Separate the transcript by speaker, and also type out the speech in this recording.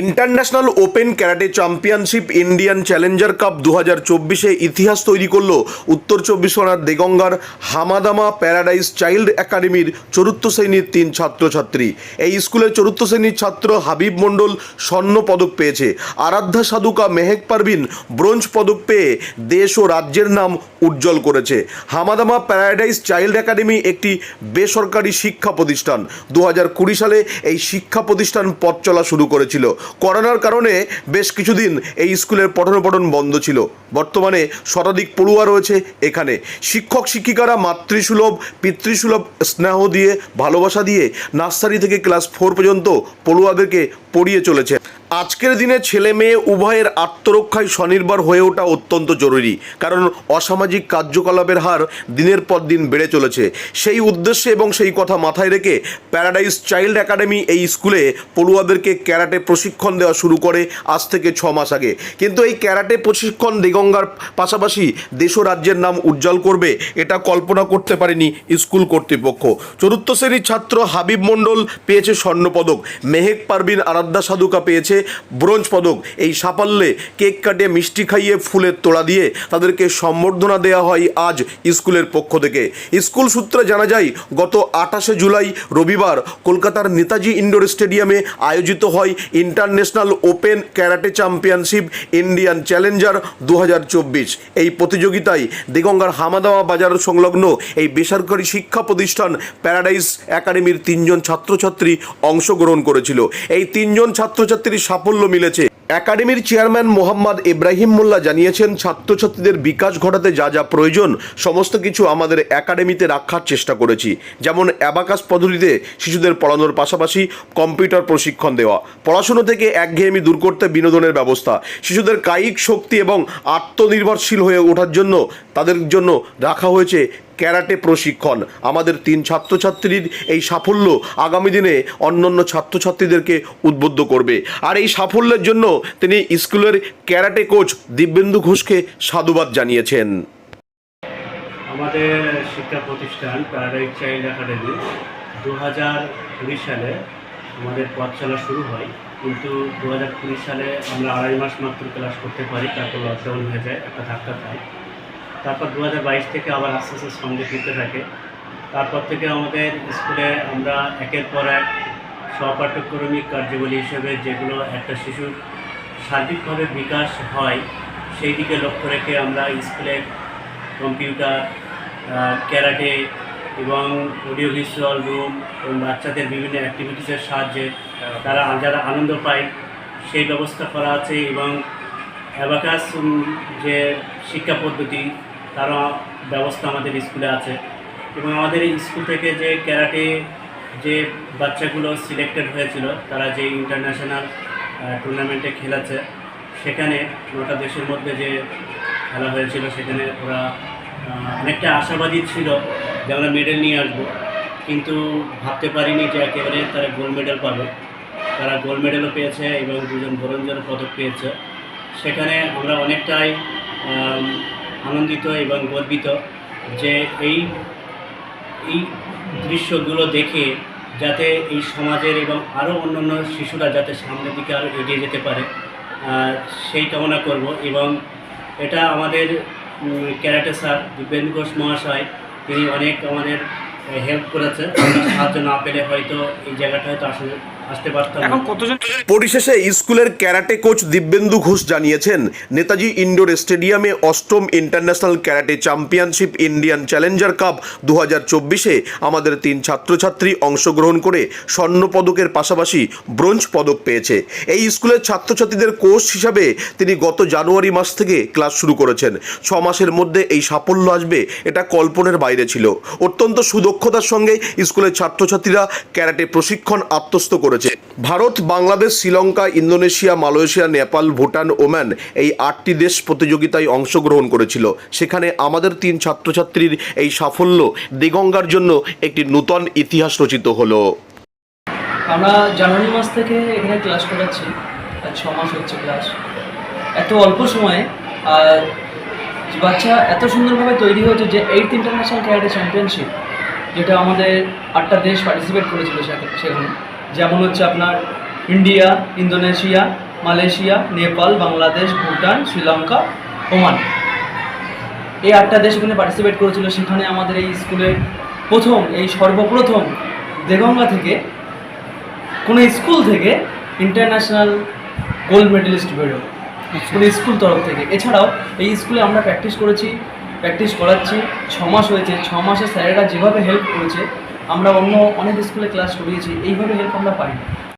Speaker 1: International open karate championship Indian challenger cup দু হাজার চব্বিশে ইতিহাস তৈরি করল উত্তর চব্বিশ পরগনার দেগঙ্গার হামাদামা প্যারাডাইস চাইল্ড একাডেমির চতুর্থ শ্রেণির তিন ছাত্রছাত্রী। এই স্কুলের চতুর্থ শ্রেণির ছাত্র হাবিব মণ্ডল স্বর্ণ পদক পেয়েছে। আরাধ্যা সাধুকা মেহেক পারভিন ব্রোঞ্জ পদক পেয়ে দেশ ও রাজ্যের নাম উজ্জ্বল করেছে। হামাদামা প্যারাডাইস চাইল্ড একাডেমি একটি বেসরকারি শিক্ষা প্রতিষ্ঠান। দু হাজার কুড়ি সালে এই শিক্ষা প্রতিষ্ঠান পথ চলা শুরু করেছিল। করোনার কারণে বেশ কিছুদিন এই স্কুলের পঠন পঠন বন্ধ ছিল। বর্তমানে শতাধিক পড়ুয়া রয়েছে এখানে। শিক্ষক শিক্ষিকারা মাতৃসুলভ, পিতৃসুলভ স্নেহ দিয়ে, ভালোবাসা দিয়ে নার্সারি থেকে ক্লাস ফোর পর্যন্ত পড়ুয়াদেরকে পড়িয়ে চলেছে। আজকের দিনে ছেলে মেয়ে উভয়ের আত্মরক্ষায় স্বনির্ভর হয়ে ওঠা অত্যন্ত জরুরি, কারণ অসামাজিক কার্যকলাপের হার দিনের পর দিন বেড়ে চলেছে। সেই উদ্দেশ্যে এবং সেই কথা মাথায় রেখে প্যারাডাইস চাইল্ড একাডেমি এই স্কুলে পড়ুয়াদেরকে ক্যারাটে প্রশিক্ষণ দেওয়া শুরু করে আজ থেকে ছ মাস আগে। কিন্তু এই ক্যারাটে প্রশিক্ষণ দিগঙ্গার পাশাপাশি দেশ রাজ্যের নাম উজ্জ্বল করবে, এটা কল্পনা করতে পারেনি স্কুল কর্তৃপক্ষ। চতুর্থ শ্রেণির ছাত্র হাবিব মণ্ডল পেয়েছে স্বর্ণপদক। মেহেক পারবিন আরাধ্যা সাধুকা পেয়েছে ব্রোঞ্জ পদক। এই সাফল্যে কেক কাটিয়ে মিষ্টি খাইয়ে ফুলের তোড়া দিয়ে তাদেরকে সম্বর্ধনা দেওয়া হয় আজ স্কুলের পক্ষ থেকে। স্কুল সূত্রে জানা যায়, গত আঠাশে জুলাই রবিবার কলকাতার নেতাজি ইন্ডোর স্টেডিয়ামে আয়োজিত হয় international open karate championship Indian challenger দু হাজার চব্বিশ। এই প্রতিযোগিতায় দিগঙ্গার হামাদামা বাজার সংলগ্ন এই বেসরকারি শিক্ষা প্রতিষ্ঠান প্যারাডাইস একাডেমির তিনজন ছাত্রছাত্রী অংশগ্রহণ করেছিল। এই তিনজন ছাত্রছাত্রীর সাফল্য মিলেছে। একাডেমির চেয়ারম্যান মোহাম্মদ ইব্রাহিম মোল্লা জানিয়েছেন, ছাত্রছাত্রীদের বিকাশ ঘটাতে যা যা প্রয়োজন, সমস্ত কিছু আমাদের একাডেমিতে রাখার চেষ্টা করেছি। যেমন অ্যাবাকাস পদ্ধতিতে শিশুদের পড়ানোর পাশাপাশি কম্পিউটার প্রশিক্ষণ দেওয়া। পড়াশুনো থেকে একঘেয়েমি দূর করতে বিনোদনের ব্যবস্থা। শিশুদের কায়িক শক্তি এবং আত্মনির্ভরশীল হয়ে ওঠার জন্য তাদের জন্য রাখা হয়েছে ক্যারাটে প্রশিক্ষণ। আমাদের তিন ছাত্রছাত্রীর এই সাফল্য আগামী দিনে অন্যান্য ছাত্রছাত্রীদেরকে উদ্বুদ্ধ করবে। আর এই সাফল্যের জন্য তিনি স্কুলের ক্যারাটে কোচ দিব্যেন্দু ঘোষকে সাধুবাদ জানিয়েছেন।
Speaker 2: আমাদের শিক্ষা প্রতিষ্ঠান প্যারাডাইজ চাইল্ড একাডেমি দু হাজার কুড়ি সালে আমাদের পথ চলা শুরু হয়। কিন্তু দু হাজার কুড়ি সালে আমরা আড়াই মাস মাত্র ক্লাস করতে পারি, তারপর লকডাউন হয়ে যায়, একটা ধাক্কা খায়। তারপর দু হাজার বাইশ থেকে আবার আস্তে আস্তে সঙ্গে ফিরতে থাকে। তারপর থেকে আমাদের স্কুলে আমরা একের পর এক সহপাঠ্যক্রমিক কার্যবলী হিসেবে যেগুলো একটা শিশুর সার্বিকভাবে বিকাশ হয়, সেই দিকে লক্ষ্য রেখে আমরা স্কুলে কম্পিউটার ক্যারাটে এবং অডিও ভিজুয়াল রুম এবং বাচ্চাদের বিভিন্ন অ্যাক্টিভিটিসের সাহায্যে তারা যারা আনন্দ পায়, সেই ব্যবস্থা করা আছে এবং অ্যাবাকাস যে শিক্ষা পদ্ধতি তারও ব্যবস্থা আমাদের স্কুলে আছে। এবং আমাদের স্কুল থেকে যে ক্যারাটে যে বাচ্চাগুলো সিলেক্টেড হয়েছিল, তারা যে ইন্টারন্যাশনাল টুর্নামেন্টে খেলেছে, সেখানে নটা দেশের মধ্যে যে খেলা হয়েছিল, সেখানে ওরা অনেকটা আশাবাদী ছিল যে আমরা মেডেল নিয়ে আসব। কিন্তু ভাবতে পারিনি যে একেবারে তারা গোল্ড মেডেল পাবে। তারা গোল্ড মেডেলও পেয়েছে এবং দুজন ব্রোঞ্জের পদক পেয়েছে। সেখানে আমরা অনেকটাই আনন্দিত এবং গর্বিত যে এই এই দৃশ্যগুলো দেখে যাতে এই সমাজের এবং আরও অন্যান্য শিশুরা যাতে সামনের দিকে আরও এগিয়ে যেতে পারে সেই কামনা করব। এবং এটা আমাদের উম, ক্যারাটে স্যার দিব্যেন্দু ঘোষ মহাশয় তিনি অনেক আমাদের হেল্প করেছে সাহায্য না পেলে হয়তো এই জায়গাটা হয়তো আসলে আসতে পারতাম
Speaker 3: এখন কতজন
Speaker 1: পরিশেষে স্কুলের ক্যারাটে কোচ দিব্যেন্দু ঘোষ জানিয়েছেন নেতাজি ইন্ডোর স্টেডিয়ামে অষ্টম international karate championship Indian challenger cup দু হাজার চব্বিশে আমাদের তিন ছাত্রছাত্রী অংশগ্রহণ করে স্বর্ণ পদকের পাশাপাশি ব্রোঞ্জ পদক পেয়েছে। এই স্কুলের ছাত্রছাত্রীদের কোচ হিসাবে তিনি গত জানুয়ারি মাস থেকে ক্লাস শুরু করেছেন। ছ মাসের মধ্যে এই সাফল্য আসবে এটা কল্পনের বাইরে ছিল। অত্যন্ত সুদক্ষতার সঙ্গে স্কুলের ছাত্রছাত্রীরা ক্যারাটে প্রশিক্ষণ আত্মস্থ করেছে Bharat, Bangladesh, Sri Lanka, Indonesia, Malaysia, Nepal, Bhutan Oman এই আটটি দেশ প্রতিযোগিতায় অংশগ্রহণ করেছিল। সেখানে আমাদের তিন ছাত্রছাত্রীর এই সাফল্য দিগঙ্গার জন্য একটি নূতন ইতিহাস রচিত হলো।
Speaker 3: আমরা জানুয়ারি মাস থেকে এখানে ক্লাস করাচ্ছি, আর ছ মাস হচ্ছে ক্লাস। এত অল্প সময়ে, আর বাচ্চা এত সুন্দরভাবে তৈরি হয়েছে যে এইট ইন্টারন্যাশনাল ক্যারাটে চ্যাম্পিয়নশিপ, যেটা আমাদের আটটা দেশ পার্টিসিপেট করেছিল সেখানে। যেমন হচ্ছে আপনার India, Indonesia, Malaysia, Nepal, Bangladesh, Bhutan, Sri Lanka, Oman. এই আটটা দেশ ওখানে পার্টিসিপেট করেছিল। সেখানে আমাদের এই স্কুলের প্রথম, এই সর্বপ্রথম দেগঙ্গা থেকে, কোনো স্কুল থেকে ইন্টারন্যাশনাল গোল্ড মেডেলিস্ট বেরো কোনো স্কুল তরফ থেকে। এছাড়াও এই স্কুলে আমরা প্র্যাকটিস করেছি প্র্যাকটিস করাচ্ছি। ছ মাস হয়েছে। ছ মাসে স্যারেরা যেভাবে হেল্প করেছে আমরা অন্য অনেক স্কুলে ক্লাস করিয়েছি এইভাবে হেল্প আমরা পাই না